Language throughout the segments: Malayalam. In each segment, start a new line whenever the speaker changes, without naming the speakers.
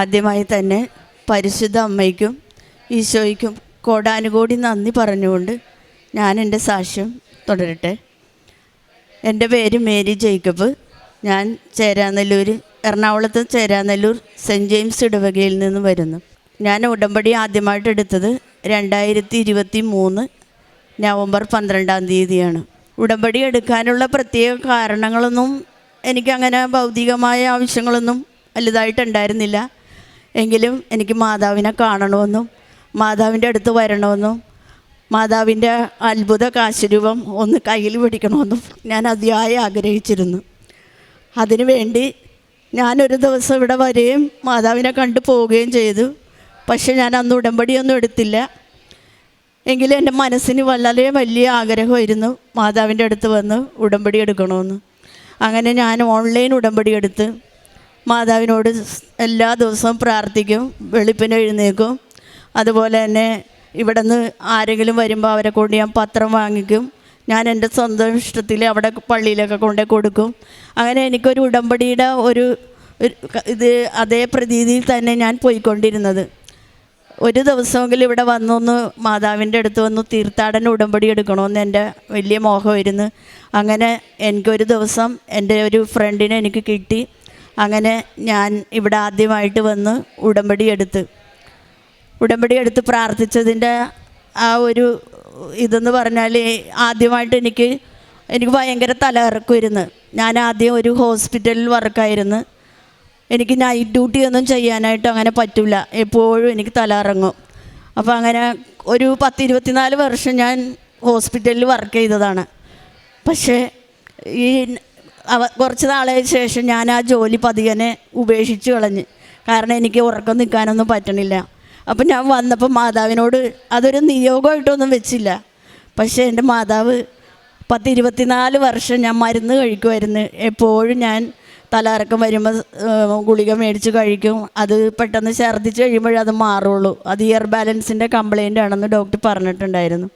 ആദ്യമായി തന്നെ പരിശുദ്ധ അമ്മയ്ക്കും ഈശോയ്ക്കും കോടാനുകോടി നന്ദി പറഞ്ഞുകൊണ്ട് ഞാൻ എന്റെ സാക്ഷ്യം തുടരട്ടെ. എന്റെ പേര് മേരി ജേക്കബ്. ഞാൻ ചേരാനല്ലൂർ എറണാകുളത്ത് ചേരാനല്ലൂർ സെന്റ് ജെയിംസ് ഇടവകയിൽ നിന്ന് വരുന്നു. ഞാൻ ഉടമ്പടി ആദ്യമായിട്ട് എടുത്തത് രണ്ടായിരത്തി ഇരുപത്തി മൂന്ന് നവംബർ പന്ത്രണ്ടാം തീയതിയാണ്. ഉടമ്പടി എടുക്കാനുള്ള പ്രത്യേക കാരണങ്ങളൊന്നും എനിക്കങ്ങനെ ഭൗതികമായ ആവശ്യങ്ങളൊന്നും വലുതായിട്ടുണ്ടായിരുന്നില്ല. എങ്കിലും എനിക്ക് മാതാവിനെ കാണണമെന്നും മാതാവിന്റെ അടുത്ത് വരണമെന്നും മാതാവിന്റെ അത്ഭുത കാശുരൂപം ഒന്ന് കയ്യിൽ പിടിക്കണമെന്നും ഞാൻ അതിയായി ആഗ്രഹിച്ചിരുന്നു. അതിനുവേണ്ടി ഞാനൊരു ദിവസം ഇവിടെ വരികയും മാതാവിനെ കണ്ടു പോവുകയും ചെയ്തു. പക്ഷെ ഞാൻ അന്ന് ഉടമ്പടിയൊന്നും എടുത്തില്ല. എങ്കിലും എന്റെ മനസ്സിന് വളരെ വലിയ ആഗ്രഹമായിരുന്നു മാതാവിന്റെ അടുത്ത് വന്ന് ഉടമ്പടി എടുക്കണമെന്ന്. അങ്ങനെ ഞാൻ ഓൺലൈൻ ഉടമ്പടി എടുത്ത് മാതാവിനോട് എല്ലാ ദിവസവും പ്രാർത്ഥിക്കും വെളുപ്പിന് എഴുന്നേക്കും അതുപോലെ തന്നെ ഇവിടെ നിന്ന് ആരെങ്കിലും വരുമ്പോൾ അവരെ കൊണ്ട് ഞാൻ പത്രം വാങ്ങിക്കും. ഞാൻ എന്റെ സ്വന്തം ഇഷ്ടത്തിൽ അവിടെ പള്ളിയിലൊക്കെ കൊണ്ടേ കൊടുക്കും. അങ്ങനെ എനിക്കൊരു ഉടമ്പടിയുടെ ഒരു ഇത് അതേ പ്രതീതിയിൽ തന്നെ ഞാൻ പോയിക്കൊണ്ടിരുന്നത്. ഒരു ദിവസമെങ്കിലും ഇവിടെ വന്നൊന്ന് മാതാവിന്റെ അടുത്ത് വന്ന് തീർത്ഥാടന ഉടമ്പടി എടുക്കണമെന്ന് എന്റെ വലിയ മോഹമായിരുന്നു അങ്ങനെ എനിക്കൊരു ദിവസം എന്റെ ഒരു ഫ്രണ്ടിനെ എനിക്ക് കിട്ടി. അങ്ങനെ ഞാൻ ഇവിടെ ആദ്യമായിട്ട് വന്ന് ഉടമ്പടി എടുത്ത്. ഉടമ്പടി എടുത്ത് പ്രാർത്ഥിച്ചതിന്റെ ആ ഒരു ഇതെന്ന് പറഞ്ഞാൽ ആദ്യമായിട്ട് എനിക്ക് എനിക്ക് ഭയങ്കര തലകറക്കുമായിരുന്നു ഞാൻ ആദ്യം ഒരു ഹോസ്പിറ്റലിൽ വർക്കായിരുന്നു. എനിക്ക് നൈറ്റ് ഡ്യൂട്ടി ഒന്നും ചെയ്യാനായിട്ട് അങ്ങനെ പറ്റില്ല. എപ്പോഴും എനിക്ക് തലകറങ്ങും. അപ്പോൾ അങ്ങനെ ഒരു പത്ത് ഇരുപത്തിനാല് വർഷം ഞാൻ ഹോസ്പിറ്റലിൽ വർക്ക് ചെയ്തതാണ്. പക്ഷേ ഈ അവ കുറച്ച് നാളായ ശേഷം ഞാൻ ആ ജോലി പതിയനെ ഉപേക്ഷിച്ച് കളഞ്ഞ്. കാരണം എനിക്ക് ഉറക്കം നിൽക്കാനൊന്നും പറ്റണില്ല. അപ്പം ഞാൻ വന്നപ്പോൾ മാതാവിനോട് അതൊരു നിയോഗമായിട്ടൊന്നും വെച്ചില്ല. പക്ഷേ എന്റെ മാതാവ് പത്ത് ഇരുപത്തിനാല് വർഷം ഞാൻ മരുന്ന് കഴിക്കുമായിരുന്നു. എപ്പോഴും ഞാൻ തലകറക്കം വരുമ്പോൾ ഗുളിക മേടിച്ച് കഴിക്കും. അത് പെട്ടെന്ന് ഛർദ്ദിച്ച് കഴിയുമ്പോഴേ അത് മാറുള്ളൂ. അത് ഇയർ ബാലൻസിന്റെ കംപ്ലൈന്റ് ആണെന്ന് ഡോക്ടർ പറഞ്ഞിട്ടുണ്ടായിരുന്നു.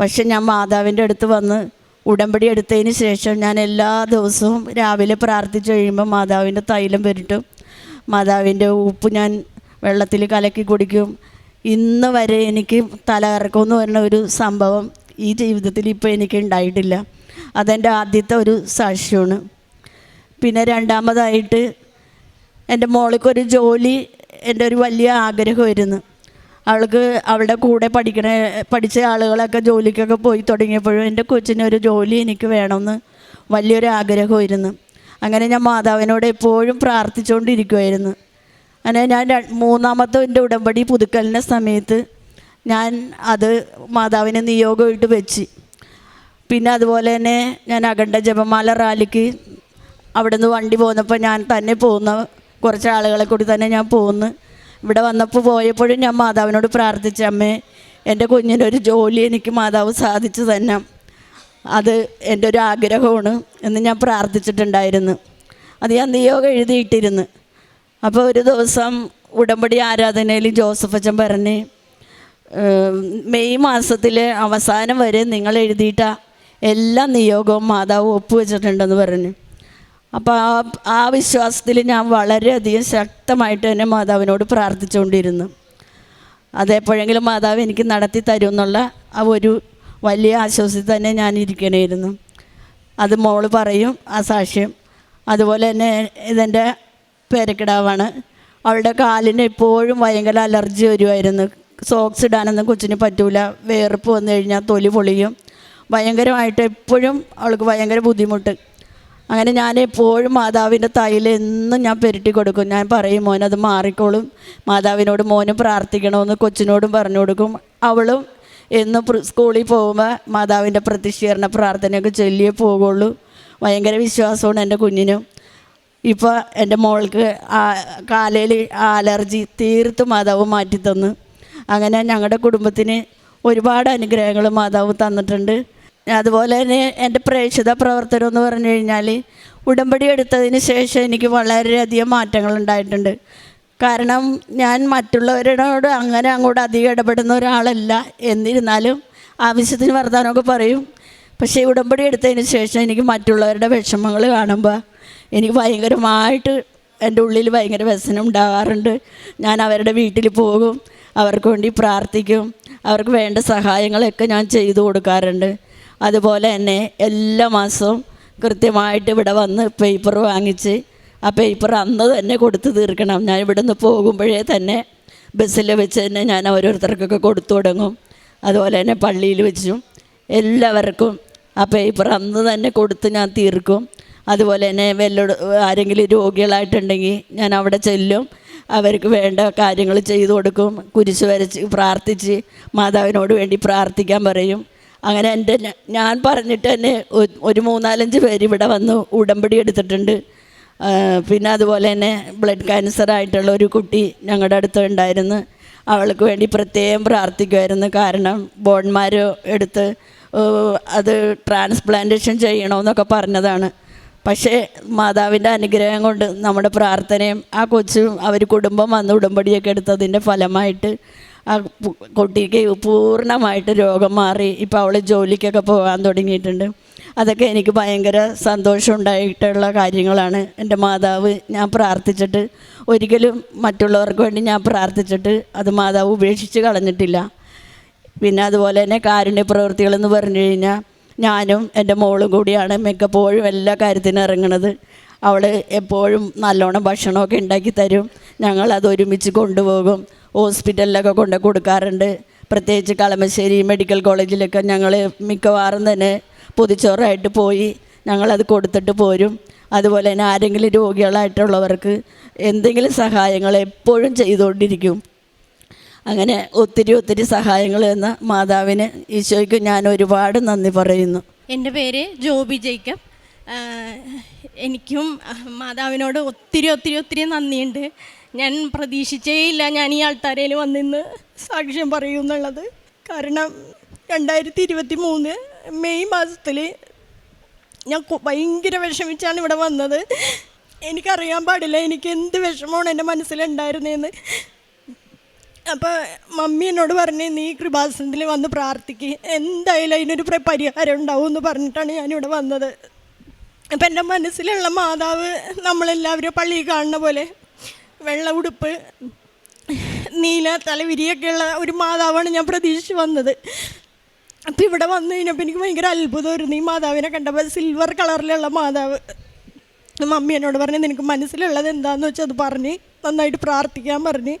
പക്ഷെ ഞാൻ മാതാവിന്റെ അടുത്ത് വന്ന് ഉടമ്പടി എടുത്തതിന് ശേഷം ഞാൻ എല്ലാ ദിവസവും രാവിലെ പ്രാർത്ഥിച്ചു കഴിയുമ്പോൾ മാതാവിന്റെ തൈലം പുരട്ടും മാതാവിന്റെ ഉപ്പ് ഞാൻ വെള്ളത്തിൽ കലക്കി കുടിക്കും. ഇന്ന് വരെ എനിക്ക് തലകറക്കം എന്ന് പറഞ്ഞ ഒരു സംഭവം ഈ ജീവിതത്തിൽ ഇപ്പോൾ എനിക്ക് ഉണ്ടായിട്ടില്ല. അതെന്റെ ആദ്യത്തെ ഒരു സാക്ഷ്യമാണ്. പിന്നെ രണ്ടാമതായിട്ട് എന്റെ മോൾക്കൊരു ജോലി എന്റെ ഒരു വലിയ ആഗ്രഹമായിരുന്നു. അവൾക്ക് അവളുടെ കൂടെ പഠിക്കണ പഠിച്ച ആളുകളൊക്കെ ജോലിക്കൊക്കെ പോയി തുടങ്ങിയപ്പോഴും എന്റെ കൊച്ചിന് ഒരു ജോലി എനിക്ക് വേണമെന്ന് വലിയൊരു ആഗ്രഹമായിരുന്നു. അങ്ങനെ ഞാൻ മാതാവിനോട് എപ്പോഴും പ്രാർത്ഥിച്ചുകൊണ്ടിരിക്കുമായിരുന്നു അങ്ങനെ ഞാൻ മൂന്നാമത്തെ എന്റെ ഉടമ്പടി പുതുക്കലിന്റെ സമയത്ത് ഞാൻ അത് മാതാവിനെ നിയോഗമായിട്ട് വെച്ച്. പിന്നെ അതുപോലെ തന്നെ ഞാൻ അഖണ്ഡ ജപമാല റാലിക്ക് അവിടെ നിന്ന് വണ്ടി പോന്നപ്പോൾ ഞാൻ തന്നെ പോകുന്ന കുറച്ച് ആളുകളെ കൂടി തന്നെ ഞാൻ പോകുന്നു ഇവിടെ വന്നപ്പോൾ പോയപ്പോഴും ഞാൻ മാതാവിനോട് പ്രാർത്ഥിച്ച അമ്മേ എന്റെ കുഞ്ഞിനൊരു ജോലി എനിക്ക് മാതാവ് സാധിച്ചു തന്നെ. അത് എന്റെ ഒരു ആഗ്രഹമാണ് എന്ന് ഞാൻ പ്രാർത്ഥിച്ചിട്ടുണ്ടായിരുന്നു. അത് ഞാൻ നിയോഗം എഴുതിയിട്ടിരുന്നു. അപ്പോൾ ഒരു ദിവസം ഉടമ്പടി ആരാധനയിൽ ജോസഫ് അച്ഛൻ പറഞ്ഞ് മെയ് മാസത്തിലെ അവസാനം വരെ നിങ്ങൾ എഴുതിയിട്ട എല്ലാ നിയോഗവും മാതാവ് ഒപ്പുവെച്ചിട്ടുണ്ടെന്ന് പറഞ്ഞു. അപ്പോൾ ആ ആ വിശ്വാസത്തിൽ ഞാൻ വളരെയധികം ശക്തമായിട്ട് തന്നെ മാതാവിനോട് പ്രാർത്ഥിച്ചുകൊണ്ടിരുന്നു. അതെപ്പോഴെങ്കിലും മാതാവ് എനിക്ക് നടത്തി തരും എന്നുള്ള ആ ഒരു വലിയ ആശ്വാസത്തിൽ തന്നെ ഞാൻ ഇരിക്കണമായിരുന്നു അത് മോൾ പറയും ആ സാക്ഷ്യം. അതുപോലെ തന്നെ ഇതെന്റെ പേരക്കിടാവാണ്. അവളുടെ കാലിന് എപ്പോഴും ഭയങ്കര അലർജി വരുമായിരുന്നു സോക്സ് ഇടാനൊന്നും കൊച്ചിന് പറ്റൂല. വേർപ്പ് വന്നു കഴിഞ്ഞാൽ തൊലി പൊളിയും. ഭയങ്കരമായിട്ട് എപ്പോഴും അവൾക്ക് ഭയങ്കര ബുദ്ധിമുട്ട്. അങ്ങനെ ഞാൻ എപ്പോഴും മാതാവിന്റെ തൈയിൽ എന്നും ഞാൻ പെരുട്ടി കൊടുക്കും. ഞാൻ പറയും മോൻ അത് മാറിക്കോളും. മാതാവിനോട് മോനും പ്രാർത്ഥിക്കണമെന്ന് കൊച്ചിനോടും പറഞ്ഞു കൊടുക്കും. അവളും എന്നും സ്കൂളിൽ പോകുമ്പോൾ മാതാവിന്റെ പ്രതിഷ്ഠീകരണ പ്രാർത്ഥനയൊക്കെ ചൊല്ലിയേ പോകുള്ളൂ ഭയങ്കര വിശ്വാസമാണ് എന്റെ കുഞ്ഞിനും. ഇപ്പോൾ എന്റെ മോൾക്ക് കാലയിൽ അലർജി തീർത്ത് മാതാവ് മാറ്റിത്തന്നു. അങ്ങനെ ഞങ്ങളുടെ കുടുംബത്തിന് ഒരുപാട് അനുഗ്രഹങ്ങൾ മാതാവ് തന്നിട്ടുണ്ട്. അതുപോലെ തന്നെ എന്റെ പ്രേക്ഷിത പ്രവർത്തനം എന്ന് പറഞ്ഞു കഴിഞ്ഞാൽ ഉടമ്പടി എടുത്തതിന് ശേഷം എനിക്ക് വളരെയധികം മാറ്റങ്ങൾ ഉണ്ടായിട്ടുണ്ട്. കാരണം ഞാൻ മറ്റുള്ളവരോട് അങ്ങനെ അങ്ങോട്ട് അധികം ഇടപെടുന്ന ഒരാളല്ല. എന്നിരുന്നാലും ആവശ്യത്തിന് വർത്തമാനമൊക്കെ പറയും. പക്ഷേ ഉടമ്പടി എടുത്തതിന് ശേഷം എനിക്ക് മറ്റുള്ളവരുടെ വിഷമങ്ങൾ കാണുമ്പോൾ എനിക്ക് ഭയങ്കരമായിട്ട് എന്റെ ഉള്ളിൽ ഭയങ്കര വ്യസനം ഉണ്ടാകാറുണ്ട്. ഞാൻ അവരുടെ വീട്ടിൽ പോകും അവർക്ക് വേണ്ടി പ്രാർത്ഥിക്കും അവർക്ക് വേണ്ട സഹായങ്ങളൊക്കെ ഞാൻ ചെയ്തു കൊടുക്കാറുണ്ട്. അതുപോലെ തന്നെ എല്ലാ മാസവും കൃത്യമായിട്ട് ഇവിടെ വന്ന് പേപ്പർ വാങ്ങിച്ച് ആ പേപ്പർ അന്ന് തന്നെ കൊടുത്തു തീർക്കണം. ഞാൻ ഇവിടെ നിന്ന് പോകുമ്പോഴേ തന്നെ ബസ്സിൽ വെച്ച് തന്നെ ഞാൻ ഓരോരുത്തർക്കൊക്കെ കൊടുത്തു തുടങ്ങും. അതുപോലെ തന്നെ പള്ളിയിൽ വെച്ചും എല്ലാവർക്കും ആ പേപ്പർ അന്ന് തന്നെ കൊടുത്ത് ഞാൻ തീർക്കും. അതുപോലെ തന്നെ വല്ല ആരെങ്കിലും രോഗികളായിട്ടുണ്ടെങ്കിൽ ഞാൻ അവിടെ ചെല്ലും. അവർക്ക് വേണ്ട കാര്യങ്ങൾ ചെയ്തു കൊടുക്കും. കുരിശ് വരച്ച് പ്രാർത്ഥിച്ച് മാതാവിനോട് വേണ്ടി പ്രാർത്ഥിക്കാൻ പറയും. അങ്ങനെ എന്റെ ഞാൻ പറഞ്ഞിട്ട് തന്നെ ഒരു മൂന്നാലഞ്ച് പേര് ഇവിടെ വന്ന് ഉടമ്പടി എടുത്തിട്ടുണ്ട്. പിന്നെ അതുപോലെ തന്നെ ബ്ലഡ് ക്യാൻസർ ആയിട്ടുള്ള ഒരു കുട്ടി ഞങ്ങളുടെ അടുത്ത് ഉണ്ടായിരുന്നു. അവൾക്ക് വേണ്ടി പ്രത്യേകം പ്രാർത്ഥിക്കുമായിരുന്നു കാരണം ബോൺമാർ എടുത്ത് അത് ട്രാൻസ്പ്ലാന്റേഷൻ ചെയ്യണമെന്നൊക്കെ പറഞ്ഞതാണ്. പക്ഷേ മാതാവിന്റെ അനുഗ്രഹം കൊണ്ട് നമ്മുടെ പ്രാർത്ഥനയും ആ കൊച്ചും അവർ കുടുംബം വന്ന് ഉടമ്പടിയൊക്കെ എടുത്തതിന്റെ ഫലമായിട്ട് ആ കുട്ടിക്ക് പൂർണമായിട്ട് രോഗം മാറി ഇപ്പോൾ അവൾ ജോലിക്കൊക്കെ പോകാൻ തുടങ്ങിയിട്ടുണ്ട്. അതൊക്കെ എനിക്ക് ഭയങ്കര സന്തോഷം ഉണ്ടായിട്ടുള്ള കാര്യങ്ങളാണ്. എന്റെ മാതാവ് ഞാൻ പ്രാർത്ഥിച്ചിട്ട് ഒരിക്കലും മറ്റുള്ളവർക്ക് വേണ്ടി ഞാൻ പ്രാർത്ഥിച്ചിട്ട് അത് മാതാവ് ഉപേക്ഷിച്ച് കളഞ്ഞിട്ടില്ല. പിന്നെ അതുപോലെ തന്നെ കാരുണ്യ പ്രവൃത്തികളെന്ന് പറഞ്ഞു കഴിഞ്ഞാൽ ഞാനും എന്റെ മോളും കൂടിയാണ് മിക്കപ്പോഴും എല്ലാ കാര്യത്തിനും ഇറങ്ങണത് അവൾ എപ്പോഴും നല്ലോണം ഭക്ഷണമൊക്കെ ഉണ്ടാക്കി തരും. ഞങ്ങൾ ഒരുമിച്ച് കൊണ്ടുപോകും. ഹോസ്പിറ്റലിലൊക്കെ കൊണ്ട് കൊടുക്കാറുണ്ട്. പ്രത്യേകിച്ച് കളമശ്ശേരി മെഡിക്കൽ കോളേജിലൊക്കെ ഞങ്ങൾ മിക്കവാറും തന്നെ പൊതിച്ചോറായിട്ട് പോയി ഞങ്ങളത് കൊടുത്തിട്ട് പോരും. അതുപോലെ തന്നെ ആരെങ്കിലും രോഗികളായിട്ടുള്ളവർക്ക് എന്തെങ്കിലും സഹായങ്ങൾ എപ്പോഴും ചെയ്തുകൊണ്ടിരിക്കും. അങ്ങനെ ഒത്തിരി ഒത്തിരി സഹായങ്ങൾ എന്ന മാതാവിന് ഈശോയ്ക്ക് ഞാൻ ഒരുപാട് നന്ദി പറയുന്നു.
എന്റെ പേര് ജോബി ജേക്കബ്. എനിക്കും മാതാവിനോട് ഒത്തിരി ഒത്തിരി ഒത്തിരി നന്ദിയുണ്ട്. ഞാൻ പ്രതീക്ഷിച്ചേ ഇല്ല ഞാൻ ഈ ആൾത്താരയിൽ വന്നിന്ന് സാക്ഷ്യം പറയൂ എന്നുള്ളത്. കാരണം രണ്ടായിരത്തി ഇരുപത്തി മൂന്ന് മെയ് മാസത്തിൽ ഞാൻ ഭയങ്കര വിഷമിച്ചാണ് ഇവിടെ വന്നത്. എനിക്കറിയാൻ പാടില്ല എനിക്ക് എന്ത് വിഷമമാണ് എന്റെ മനസ്സിലുണ്ടായിരുന്നതെന്ന് അപ്പോൾ മമ്മി എന്നോട് പറഞ്ഞ് നീ കൃപാസനത്തിൽ വന്ന് പ്രാർത്ഥിക്കുക എന്തായാലും അതിനൊരു പരിഹാരം ഉണ്ടാവും എന്ന് പറഞ്ഞിട്ടാണ് ഞാനിവിടെ വന്നത്. അപ്പം എന്റെ മനസ്സിലുള്ള മാതാവ് നമ്മളെല്ലാവരും പള്ളിയിൽ കാണുന്ന പോലെ വെള്ള ഉടുപ്പ് നീല തലവിരിയൊക്കെയുള്ള ഒരു മാതാവാണ് ഞാൻ പ്രതീക്ഷിച്ച് വന്നത്. അപ്പം ഇവിടെ വന്നു കഴിഞ്ഞപ്പോൾ എനിക്ക് ഭയങ്കര അത്ഭുതമായിരുന്നു ഈ മാതാവിനെ കണ്ടപ്പോൾ സിൽവർ കളറിലുള്ള മാതാവ്. മമ്മി എന്നോട് പറഞ്ഞു നിനക്ക് മനസ്സിലുള്ളത് എന്താണെന്ന് വെച്ചാൽ അത് പറഞ്ഞ് നന്നായിട്ട് പ്രാർത്ഥിക്കാൻ പറഞ്ഞ്.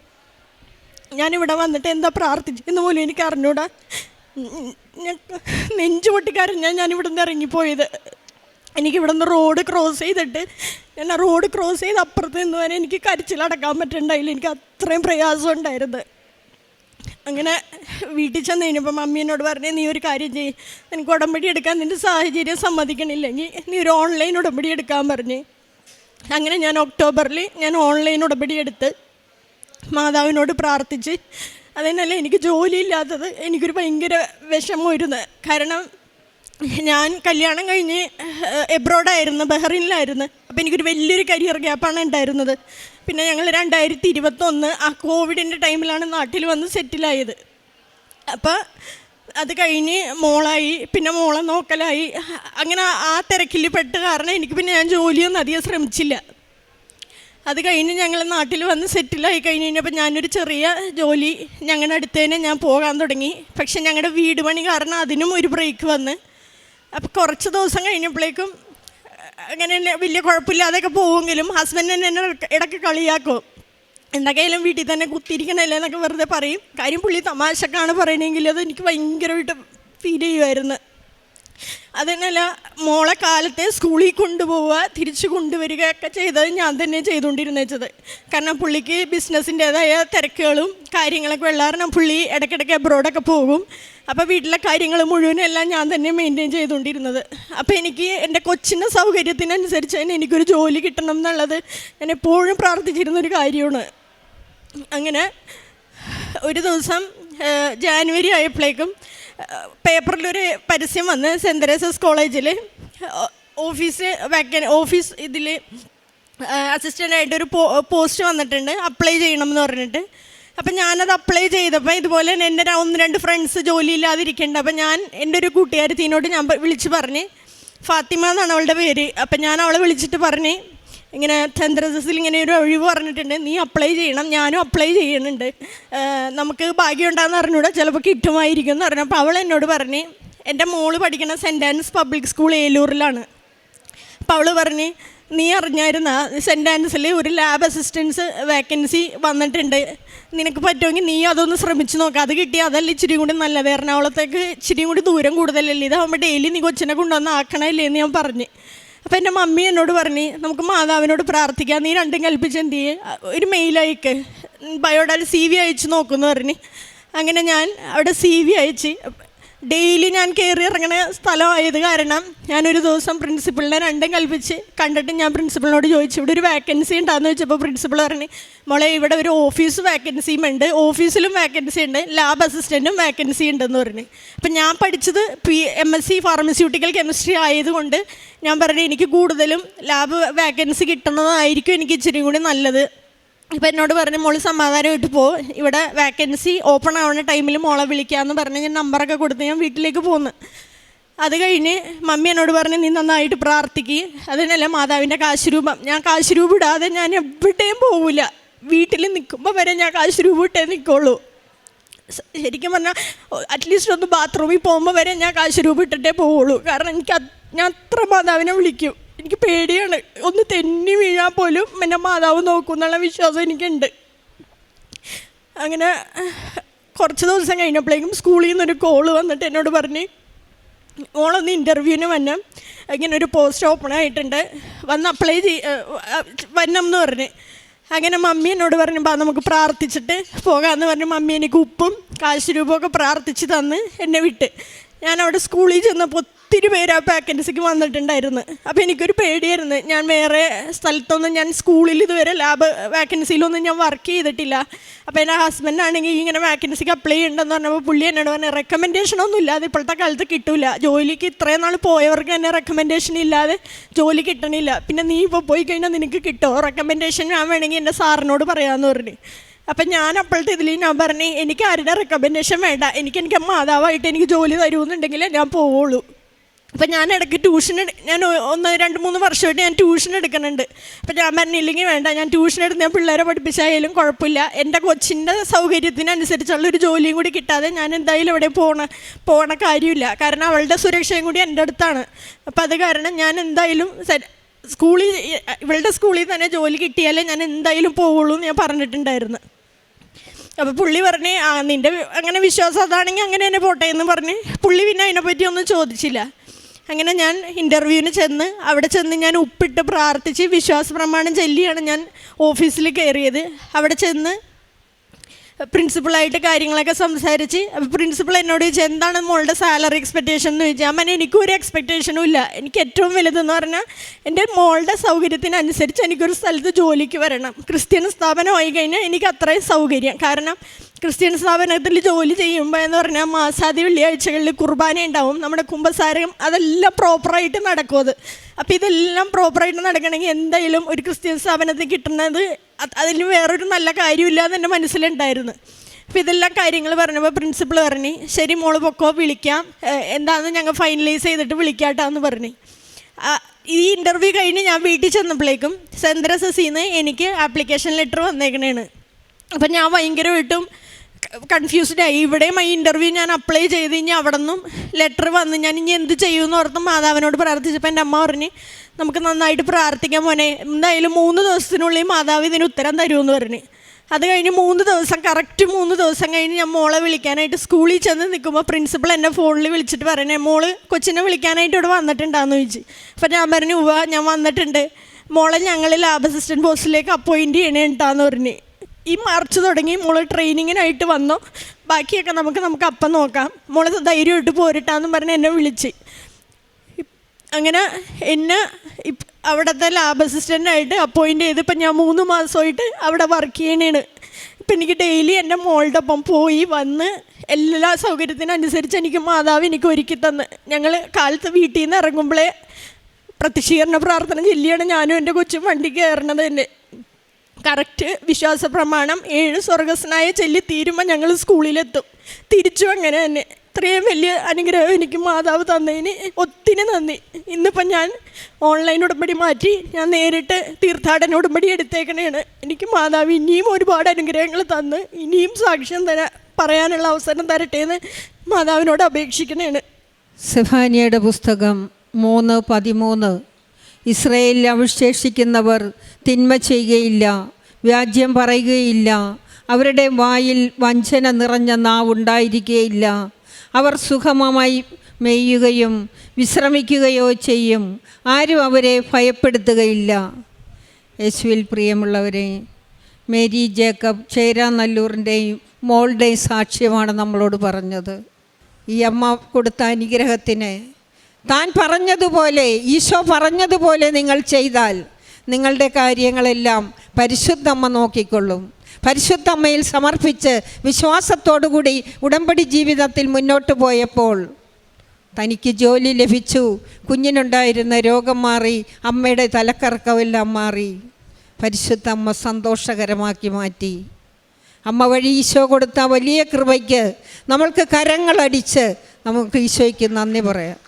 ഞാനിവിടെ വന്നിട്ട് എന്താ പ്രാർത്ഥിച്ചെന്ന് പോലും എനിക്ക് അറിഞ്ഞൂടാ. നെഞ്ചു പൊട്ടിക്കാരൻ ഞാൻ ഇവിടെ നിന്ന് ഇറങ്ങിപ്പോയത്. എനിക്ക് ഇവിടെ നിന്ന് റോഡ് ക്രോസ് ചെയ്തിട്ട് ഞാൻ ആ റോഡ് ക്രോസ് ചെയ്ത് അപ്പുറത്ത് നിന്ന് വരെ എനിക്ക് കരച്ചിലടക്കാൻ പറ്റുന്നുണ്ടായില്ല എനിക്ക് അത്രയും പ്രയാസം ഉണ്ടായിരുന്നു. അങ്ങനെ വീട്ടിൽ ചെന്ന് കഴിഞ്ഞപ്പോൾ മമ്മി എന്നോട് പറഞ്ഞേ നീ ഒരു കാര്യം ചെയ്യ്. എനിക്ക് ഉടമ്പടി എടുക്കാൻ നിന്റെ സാഹചര്യം സമ്മതിക്കണില്ലെങ്കിൽ നീ ഒരു ഓൺലൈൻ ഉടമ്പടി എടുക്കാൻ പറഞ്ഞ്. അങ്ങനെ ഞാൻ ഒക്ടോബറിൽ ഞാൻ ഓൺലൈൻ ഉടമ്പടി എടുത്ത് മാതാവിനോട് പ്രാർത്ഥിച്ച്. അതിനല്ല എനിക്ക് ജോലിയില്ലാത്തത് എനിക്കൊരു ഭയങ്കര വിഷമമായിരുന്നു. കാരണം ഞാൻ കല്യാണം കഴിഞ്ഞ് എബ്രോഡായിരുന്നു ബഹ്റിനിലായിരുന്നു. അപ്പോൾ എനിക്കൊരു വലിയൊരു കരിയർ ഗ്യാപ്പാണ് ഉണ്ടായിരുന്നത്. പിന്നെ ഞങ്ങൾ രണ്ടായിരത്തി ഇരുപത്തൊന്ന് ആ കോവിഡിന്റെ ടൈമിലാണ് നാട്ടിൽ വന്ന് സെറ്റിലായത് അപ്പോൾ അത് കഴിഞ്ഞ് മോളായി പിന്നെ മോളെ നോക്കലായി. അങ്ങനെ ആ തിരക്കിൽ പെട്ട കാരണം എനിക്ക് പിന്നെ ഞാൻ ജോലിയൊന്നും അധികം ശ്രമിച്ചില്ല. അത് കഴിഞ്ഞ് ഞങ്ങൾ നാട്ടിൽ വന്ന് സെറ്റിലായി കഴിഞ്ഞ് കഴിഞ്ഞപ്പോൾ ഞാനൊരു ചെറിയ ജോലി ഞങ്ങളുടെ അടുത്ത് തന്നെ ഞാൻ പോകാൻ തുടങ്ങി. പക്ഷേ ഞങ്ങളുടെ വീട് പണി കാരണം അതിനും ഒരു ബ്രേക്ക് വന്ന്. അപ്പോൾ കുറച്ച് ദിവസം കഴിഞ്ഞപ്പോഴേക്കും അങ്ങനെ വലിയ കുഴപ്പമില്ലാതെയൊക്കെ പോവുമെങ്കിലും ഹസ്ബൻഡ് തന്നെ എന്നെ ഇടയ്ക്ക് കളിയാക്കും. എന്തൊക്കെയായാലും വീട്ടിൽ തന്നെ കുത്തിയിരിക്കണല്ലേ എന്നൊക്കെ വെറുതെ പറയും. കാര്യം പുള്ളി തമാശക്കാണ് പറയണമെങ്കിൽ അത് എനിക്ക് ഭയങ്കരമായിട്ട് ഫീൽ ചെയ്യുമായിരുന്നു. അതിനല്ല മോളെ കാലത്തെ സ്കൂളിൽ കൊണ്ടുപോവുക തിരിച്ചു കൊണ്ടുവരിക ഒക്കെ ചെയ്തത് ഞാൻ തന്നെ ചെയ്തുകൊണ്ടിരുന്നത് കാരണം പുള്ളിക്ക് ബിസിനസ്സിന്റേതായ തിരക്കുകളും കാര്യങ്ങളൊക്കെ ഉള്ള കാരണം പുള്ളി ഇടയ്ക്കിടയ്ക്ക് എബ്രോഡൊക്കെ പോകും. അപ്പോൾ വീട്ടിലെ കാര്യങ്ങൾ മുഴുവനെല്ലാം ഞാൻ തന്നെ മെയിന്റെയിൻ ചെയ്തുകൊണ്ടിരുന്നത്. അപ്പോൾ എനിക്ക് എന്റെ കൊച്ചിന്റെ സൗകര്യത്തിനനുസരിച്ച് തന്നെ എനിക്കൊരു ജോലി കിട്ടണം എന്നുള്ളത് ഞാൻ എപ്പോഴും പ്രാർത്ഥിച്ചിരുന്നൊരു കാര്യമാണ്. അങ്ങനെ ഒരു ദിവസം ജാനുവരി ആയപ്പോഴേക്കും പേപ്പറിലൊരു പരസ്യം വന്ന് സെന്റ് തെരേസസ് കോളേജിൽ ഓഫീസ് വാക്കൻ ഓഫീസ് ഇതിൽ അസിസ്റ്റന്റായിട്ട് ഒരു പോസ്റ്റ് വന്നിട്ടുണ്ട് അപ്ലൈ ചെയ്യണം എന്ന് പറഞ്ഞിട്ട്. അപ്പം ഞാനത് അപ്ലൈ ചെയ്തപ്പോൾ ഇതുപോലെ തന്നെ എന്റെ ഒന്ന് രണ്ട് ഫ്രണ്ട്സ് ജോലി ജോലിയില്ലാതിരിക്കുന്നുണ്ട് അപ്പം ഞാൻ എന്റെ ഒരു കൂട്ടുകാരത്തിനോട് ഞാൻ വിളിച്ച് പറഞ്ഞ് ഫാത്തിമ എന്നാണ് അവളുടെ പേര്. അപ്പം ഞാൻ അവളെ വിളിച്ചിട്ട് പറഞ്ഞ് ഇങ്ങനെ ചന്ദ്രദസിൽ ഇങ്ങനെ ഒരു ഒഴിവ് പറഞ്ഞിട്ടുണ്ട്. നീ അപ്ലൈ ചെയ്യണം. ഞാനും അപ്ലൈ ചെയ്യുന്നുണ്ട്. നമുക്ക് ഭാഗ്യം ഉണ്ടാകുന്ന അറിഞ്ഞൂടെ. ചിലപ്പോൾ കിട്ടുമായിരിക്കും എന്ന് പറഞ്ഞു. അപ്പോൾ അവൾ എന്നോട് പറഞ്ഞ് എന്റെ മോൾ പഠിക്കുന്ന സെന്റ് ആൻസ് പബ്ലിക് സ്കൂൾ ഏലൂരിലാണ്. അപ്പോൾ അവൾ പറഞ്ഞ് നീ അറിഞ്ഞായിരുന്ന സെന്റ് ആൻസിൽ ഒരു ലാബ് അസിസ്റ്റൻസ് വേക്കൻസി വന്നിട്ടുണ്ട്. നിനക്ക് പറ്റുമെങ്കിൽ നീ അതൊന്ന് ശ്രമിച്ചു നോക്കാം. അത് കിട്ടി അതല്ല ഇച്ചിരി കൂടി നല്ലത്. എറണാകുളത്തേക്ക് ഇച്ചിരി കൂടി ദൂരം കൂടുതലല്ലേ? ഇതാകുമ്പോൾ ഡെയിലി നീ കൊച്ചിനെ കൊണ്ടുവന്ന് ആക്കണമല്ലേ എന്ന് ഞാൻ പറഞ്ഞ്. അപ്പോൾ എന്റെ മമ്മി എന്നോട് പറഞ്ഞ് നമുക്ക് മാതാവിനോട് പ്രാർത്ഥിക്കാം. നീ രണ്ടും കൽപ്പിച്ച് എന്ത് ചെയ്യേ? ഒരു മെയിൽ അയക്ക്. ബയോഡാൽ സി വി അയച്ച് നോക്കുമെന്ന് പറഞ്ഞ്. അങ്ങനെ ഞാൻ അവിടെ സി വി അയച്ച് ഡെയിലി ഞാൻ കയറി ഇറങ്ങണ സ്ഥലമായത് കാരണം ഞാനൊരു ദിവസം പ്രിൻസിപ്പളിനെ രണ്ടും കൽപ്പിച്ച് കണ്ടിട്ട് ഞാൻ പ്രിൻസിപ്പളിനോട് ചോദിച്ചു ഇവിടെ ഒരു വേക്കൻസി ഉണ്ടാകുന്ന ചോദിച്ചപ്പോൾ പ്രിൻസിപ്പൾ പറഞ്ഞു മോളെ ഇവിടെ ഒരു ഓഫീസ് വേക്കൻസിയും ഉണ്ട് ഓഫീസിലും വേക്കൻസി ഉണ്ട് ലാബ് അസിസ്റ്റന്റും വേക്കൻസി ഉണ്ടെന്ന് പറഞ്ഞു. അപ്പം ഞാൻ പഠിച്ചത് P M S C pharmaceutical chemistry ആയതുകൊണ്ട് ഞാൻ പറഞ്ഞു എനിക്ക് കൂടുതലും ലാബ് വേക്കൻസി കിട്ടുന്നതായിരിക്കും എനിക്ക് ഇച്ചിരി കൂടി നല്ലത്. ഇപ്പം എന്നോട് പറഞ്ഞു മോൾ സമാധാനമായിട്ട് പോ. ഇവിടെ വേക്കൻസി ഓപ്പൺ ആവുന്ന ടൈമിൽ മോളെ വിളിക്കാമെന്ന് പറഞ്ഞ് ഞാൻ നമ്പറൊക്കെ കൊടുത്ത് ഞാൻ വീട്ടിലേക്ക് പോന്ന്. അത് കഴിഞ്ഞ് മമ്മി എന്നോട് പറഞ്ഞ് നീ നന്നായിട്ട് പ്രാർത്ഥിക്കി. അതിനല്ല മാതാവിന്റെ കാശുരൂപം. ഞാൻ കാശുരൂപം ഇടാതെ ഞാൻ എവിടെയും പോകില്ല വീട്ടിൽ നിൽക്കുമ്പോൾ വരെ ഞാൻ കാശുരൂപം ഇട്ടേ നിൽക്കുള്ളൂ. ശരിക്കും പറഞ്ഞാൽ അറ്റ്ലീസ്റ്റ് ഒന്ന് ബാത്റൂമിൽ പോകുമ്പോൾ വരെ ഞാൻ കാശുരൂപം രൂപ ഇട്ടിട്ടേ പോവുള്ളൂ. കാരണം എനിക്ക് ഞാൻ അത്ര മാതാവിനെ വിളിക്കും. എനിക്ക് പേടിയാണ്. ഒന്ന് തെന്നി വീഴാൻ പോലും എന്റെ മാതാവ് നോക്കും എന്നുള്ള വിശ്വാസം എനിക്കുണ്ട്. അങ്ങനെ കുറച്ച് ദിവസം കഴിഞ്ഞപ്പോഴേക്കും സ്കൂളിൽ നിന്നൊരു കോൾ വന്നിട്ട് എന്നോട് പറഞ്ഞ് ഓളൊന്ന് ഇന്റർവ്യൂവിന് വന്നെ ഇങ്ങനെ ഒരു പോസ്റ്റ് ഓപ്പൺ ആയിട്ടുണ്ട്. വന്ന് അപ്ലൈ ചെയ് വന്നം എന്ന് പറഞ്ഞ്. അങ്ങനെ മമ്മി എന്നോട് പറഞ്ഞു ബാ നമുക്ക് പ്രാർത്ഥിച്ചിട്ട് പോകാമെന്ന് പറഞ്ഞ് മമ്മി എനിക്ക് ഉപ്പും കാശ് രൂപമൊക്കെ പ്രാർത്ഥിച്ച് തന്ന് എന്നെ വിട്ട്. ഞാൻ അവിടെ സ്കൂളിൽ ചെന്നപ്പോൾ ഒത്തിരി പേര് ആ വാക്കൻസിക്ക് വന്നിട്ടുണ്ടായിരുന്നു. അപ്പോൾ എനിക്കൊരു പേടിയായിരുന്നു. ഞാൻ വേറെ സ്ഥലത്തൊന്നും ഞാൻ സ്കൂളിൽ ഇതുവരെ ലാബ് വാക്കൻസിയിലൊന്നും ഞാൻ വർക്ക് ചെയ്തിട്ടില്ല. അപ്പോൾ എന്റെ ഹസ്ബൻഡ് ആണെങ്കിൽ ഇങ്ങനെ വാക്കൻസിക്ക് അപ്ലൈ ചെയ്യണ്ടെന്ന് പറഞ്ഞപ്പോൾ പുള്ളി എന്നോട് പറഞ്ഞാൽ റെക്കമെൻഡേഷൻ ഒന്നും ഇല്ലാതെ ഇപ്പോഴത്തെ കാലത്ത് കിട്ടില്ല ജോലിക്ക് ഇത്രയും നാൾ പോയവർക്ക് തന്നെ റെക്കമെൻഡേഷൻ ഇല്ലാതെ ജോലി കിട്ടണില്ല. പിന്നെ നീ ഇപ്പോൾ പോയി കഴിഞ്ഞാൽ നിനക്ക് കിട്ടുമോ റെക്കമെൻഡേഷൻ ഞാൻ വേണമെങ്കിൽ എന്റെ സാറിനോട് പറയാമെന്ന് പറഞ്ഞു. അപ്പം ഞാൻ അപ്പോഴത്തെ ഇതിൽ ഞാൻ പറഞ്ഞു എനിക്ക് ആരുടെ റെക്കമെൻഡേഷൻ വേണ്ട? എനിക്ക് എനിക്ക് മാതാവായിട്ട് എനിക്ക് ജോലി തരുമെന്നുണ്ടെങ്കിൽ ഞാൻ പോവുള്ളൂ. അപ്പം ഞാൻ ഇടയ്ക്ക് ട്യൂഷൻ ഞാൻ ഒന്ന് രണ്ട് മൂന്ന് വർഷമായിട്ട് ഞാൻ ട്യൂഷൻ എടുക്കുന്നുണ്ട്. അപ്പം ഞാൻ പറഞ്ഞില്ലെങ്കിൽ വേണ്ട ഞാൻ ട്യൂഷൻ എടുത്ത് ഞാൻ പിള്ളേരെ പഠിപ്പിച്ചായാലും കുഴപ്പമില്ല. എന്റെ കൊച്ചിന്റെ സൗകര്യത്തിനനുസരിച്ചുള്ള ഒരു ജോലിയും കൂടി കിട്ടാതെ ഞാൻ എന്തായാലും ഇവിടെ പോണ പോണ കാര്യമില്ല. കാരണം അവളുടെ സുരക്ഷയും കൂടി എന്റെ അടുത്താണ്. അപ്പം അത് കാരണം ഞാൻ എന്തായാലും സ്കൂളിൽ ഇവളുടെ സ്കൂളിൽ തന്നെ ജോലി കിട്ടിയാലേ ഞാൻ എന്തായാലും പോവുള്ളൂ എന്ന് ഞാൻ പറഞ്ഞിട്ടുണ്ടായിരുന്നു. അപ്പോൾ പുള്ളി പറഞ്ഞ് ആ നിന്റെ അങ്ങനെ വിശ്വാസം അതാണെങ്കിൽ അങ്ങനെ തന്നെ പോട്ടെ എന്ന് പറഞ്ഞ് പുള്ളി പിന്നെ അതിനെപ്പറ്റി ഒന്നും ചോദിച്ചില്ല. അങ്ങനെ ഞാൻ ഇന്റർവ്യൂവിന് ചെന്ന് അവിടെ ചെന്ന് ഞാൻ ഉപ്പിട്ട് പ്രാർത്ഥിച്ച് വിശ്വാസ പ്രമാണം ചൊല്ലിയാണ് ഞാൻ ഓഫീസിൽ കയറിയത് അവിടെ ചെന്ന് പ്രിൻസിപ്പളായിട്ട് കാര്യങ്ങളൊക്കെ സംസാരിച്ച് പ്രിൻസിപ്പൾ എന്നോട് ചോദിച്ചു എന്താണ് മോളുടെ സാലറി എക്സ്പെക്റ്റേഷൻ എന്ന് ചോദിച്ചാൽ അമ്മ എനിക്കൊരു എക്സ്പെക്റ്റേഷനും ഇല്ല. എനിക്ക് ഏറ്റവും വലുതെന്ന് പറഞ്ഞാൽ എന്റെ മോളുടെ സൗകര്യത്തിനനുസരിച്ച് എനിക്കൊരു സ്ഥലത്ത് ജോലിക്ക് വരണം. ക്രിസ്ത്യൻ സ്ഥാപനമായി കഴിഞ്ഞാൽ എനിക്ക് അത്രയും സൗകര്യം. കാരണം ക്രിസ്ത്യൻ സ്ഥാപനത്തിൽ ജോലി ചെയ്യുമ്പോൾ എന്ന് പറഞ്ഞാൽ മാസാദി വെള്ളിയാഴ്ചകളിൽ കുർബാന ഉണ്ടാവും. നമ്മുടെ കുംഭസാരം അതെല്ലാം പ്രോപ്പറായിട്ട് നടക്കും അത്. അപ്പോൾ ഇതെല്ലാം പ്രോപ്പറായിട്ട് നടക്കണമെങ്കിൽ എന്തായാലും ഒരു ക്രിസ്ത്യൻ സ്ഥാപനത്തിൽ കിട്ടുന്നത് അതിൽ വേറൊരു നല്ല കാര്യമില്ല എന്ന് എന്റെ മനസ്സിലുണ്ടായിരുന്നു. അപ്പോൾ ഇതെല്ലാം കാര്യങ്ങൾ പറഞ്ഞപ്പോൾ പ്രിൻസിപ്പൾ പറഞ്ഞു ശരി മോൾ പൊക്കോ വിളിക്കാം. എന്താണെന്ന് ഞങ്ങൾ ഫൈനലൈസ് ചെയ്തിട്ട് വിളിക്കാട്ടാന്ന് പറഞ്ഞു. ഈ ഇന്റർവ്യൂ കഴിഞ്ഞ് ഞാൻ വീട്ടിൽ ചെന്നപ്പോഴേക്കും സെൻട്ര സെസിന്ന് എനിക്ക് ആപ്ലിക്കേഷൻ ലെറ്റർ വന്നേക്കണേണ് അപ്പം ഞാൻ ഭയങ്കരമായിട്ടും കൺഫ്യൂസ്ഡ് ആയി. ഇവിടെയും ഈ ഇന്റർവ്യൂ ഞാൻ അപ്ലൈ ചെയ്ത് കഴിഞ്ഞാൽ അവിടെ നിന്നും ലെറ്റർ വന്ന് ഞാൻ ഇനി എന്ത് ചെയ്യുമെന്ന് ഓർത്ത് മാതാവിനോട് പ്രാർത്ഥിച്ചപ്പോൾ എന്റെ അമ്മ പറഞ്ഞ് നമുക്ക് നന്നായിട്ട് പ്രാർത്ഥിക്കാൻ പോനെ എന്തായാലും മൂന്ന് ദിവസത്തിനുള്ളിൽ മാതാവ് ഇതിന് ഉത്തരം തരുമെന്ന് പറഞ്ഞ്. അത് കഴിഞ്ഞ് മൂന്ന് ദിവസം കറക്റ്റ് മൂന്ന് ദിവസം കഴിഞ്ഞ് ഞാൻ മോളെ വിളിക്കാനായിട്ട് സ്കൂളിൽ ചെന്ന് നിൽക്കുമ്പോൾ പ്രിൻസിപ്പൾ എന്റെ ഫോണിൽ വിളിച്ചിട്ട് പറയണേ മോൾ കൊച്ചിനെ വിളിക്കാനായിട്ട് ഇവിടെ വന്നിട്ടുണ്ടാന്ന് ചോദിച്ചു. അപ്പം ഞാൻ പറഞ്ഞു ഉവ ഞാൻ വന്നിട്ടുണ്ട്. മോളെ ഞങ്ങൾ ലാബ് അസിസ്റ്റന്റ് പോസ്റ്റിലേക്ക് അപ്പോയിന്റ് ചെയ്യണേ ഉണ്ടാന്ന് പറഞ്ഞു. ഈ മാർച്ച് തുടങ്ങി മോൾ ട്രെയിനിങ്ങിനായിട്ട് വന്നു. ബാക്കിയൊക്കെ നമുക്ക് നമുക്ക് അപ്പം നോക്കാം. മോൾ ധൈര്യമായിട്ട് പോരിട്ടാന്ന് പറഞ്ഞ് എന്നെ വിളിച്ച്. അങ്ങനെ എന്നെ അവിടുത്തെ ലാബ് അസിസ്റ്റന്റായിട്ട് അപ്പോയിന്റ് ചെയ്ത് ഇപ്പം ഞാൻ മൂന്ന് മാസമായിട്ട് അവിടെ വർക്ക് ചെയ്യണേണ്. ഇപ്പം എനിക്ക് ഡെയിലി എന്റെ മോളുടെ ഒപ്പം പോയി വന്ന് എല്ലാ സൗകര്യത്തിനനുസരിച്ച് എനിക്ക് മാതാവ് എനിക്ക് ഒരുക്കി തന്ന്. ഞങ്ങൾ കാലത്ത് വീട്ടിൽ നിന്ന് ഇറങ്ങുമ്പോഴേ പ്രത്യക്ഷീകരണ പ്രാർത്ഥന ചൊല്ലിയാണ് ഞാനും എന്റെ കൊച്ചും വണ്ടി കയറണത് തന്നെ കറക്റ്റ് വിശ്വാസ പ്രമാണം ഏഴ് സ്വർഗസ്നായ ചൊല്ലി തീരുമ്പോൾ ഞങ്ങൾ സ്കൂളിലെത്തും. തിരിച്ചു അങ്ങനെ തന്നെ. ഇത്രയും വലിയ അനുഗ്രഹം എനിക്ക് മാതാവ് തന്നതിന് ഒത്തിരി നന്ദി. ഇന്നിപ്പം ഞാൻ ഓൺലൈൻ ഉടമ്പടി മാറ്റി ഞാൻ നേരിട്ട് തീർത്ഥാടന ഉടമ്പടി എടുത്തേക്കണേണ്. എനിക്ക് മാതാവ് ഇനിയും ഒരുപാട് അനുഗ്രഹങ്ങൾ തന്ന് ഇനിയും സാക്ഷ്യം തരാ പറയാനുള്ള അവസരം തരട്ടെ എന്ന് മാതാവിനോട് അപേക്ഷിക്കണേണ്.
സെഫാനിയയുടെ പുസ്തകം മൂന്ന് പതിമൂന്ന് ഇസ്രയേലിൽ അവശേഷിക്കുന്നവർ തിന്മ ചെയ്യുകയില്ല വ്യാജ്യം പറയുകയില്ല അവരുടെ വായിൽ വഞ്ചന നിറഞ്ഞ നാവുണ്ടായിരിക്കുകയില്ല അവർ സുഖമമായി മെയ്യുകയും വിശ്രമിക്കുകയോ ചെയ്യും ആരും അവരെ ഭയപ്പെടുത്തുകയില്ല. യേശുവിൽ പ്രിയമുള്ളവരെ മേരി ജേക്കബ് ചേരാനല്ലൂറിന്റെയും മോളുടെയും സാക്ഷ്യമാണ് നമ്മളോട് പറഞ്ഞത്. ഈ അമ്മ കൊടുത്ത അനുഗ്രഹത്തിന് താൻ പറഞ്ഞതുപോലെ ഈശോ പറഞ്ഞതുപോലെ നിങ്ങൾ ചെയ്താൽ നിങ്ങളുടെ കാര്യങ്ങളെല്ലാം പരിശുദ്ധമ്മ നോക്കിക്കൊള്ളും. പരിശുദ്ധമ്മയിൽ സമർപ്പിച്ച് വിശ്വാസത്തോടുകൂടി ഉടമ്പടി ജീവിതത്തിൽ മുന്നോട്ട് പോയപ്പോൾ തനിക്ക് ജോലി ലഭിച്ചു. കുഞ്ഞിനുണ്ടായിരുന്ന രോഗം മാറി അമ്മയുടെ തലക്കറക്കമെല്ലാം മാറി. പരിശുദ്ധ അമ്മ സന്തോഷകരമാക്കി മാറ്റി. അമ്മ വഴി ഈശോ കൊടുത്ത വലിയ കൃപയ്ക്ക് നമ്മൾക്ക് കരങ്ങളടിച്ച് നമുക്ക് ഈശോയ്ക്ക് നന്ദി പറയാം.